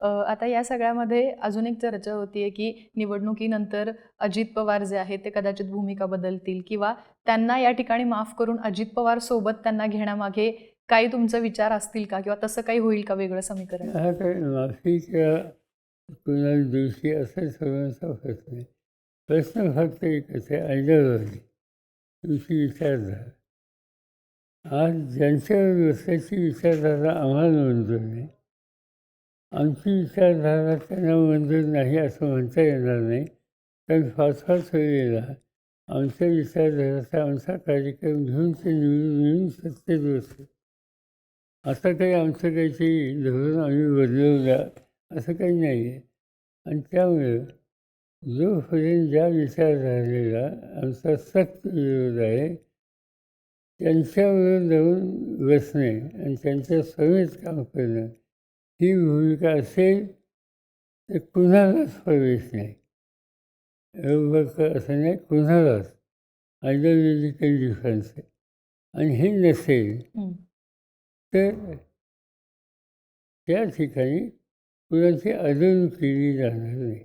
आता या सगळ्यामध्ये अजून एक चर्चा होतीये की निवडणुकीनंतर अजित पवार जे आहेत ते कदाचित भूमिका बदलतील किंवा त्यांना या ठिकाणी माफ करून अजित पवार सोबत त्यांना घेण्यामागे काही तुमचा विचार असतील का? किंवा तसं काही होईल का वेगळं समीकरण? हा काही माफी किंवा कुणाला असं सर्वांचा प्रश्न आहे. प्रश्न फक्त एकच आहे आयडिओलॉजी तुमची विचारधारा. आज ज्यांच्या व्यवसायाची विचारधारा आम्हाला मंजूर नाही आमची विचारधारा त्यांना मंजूर नाही असं म्हणता येणार नाही. कारण फार फार वेळेला आमच्या विचारधाराचा आमचा कार्यक्रम घेऊन ते निवडून येऊन सत्तेत बसतो असं काही आमचं काहीतरी धोरण आम्ही बदलवलं असं काही नाही आहे आणि त्यामुळे जोपर्यंत ज्या विचारधारेला आमचा सक्त विरोध आहे त्यांच्यावर जाऊन बसणे आणि त्यांच्या समेत काम करणं ही भूमिका असेल तर कुणालाच प्रवेश नाही. बरोबर असं नाही कुणालाच. आयडिओलॉजिकल डिफरन्स आहे. आणि हे नसेल. तर त्या ठिकाणी कुणाची अदल केली जाणार नाही.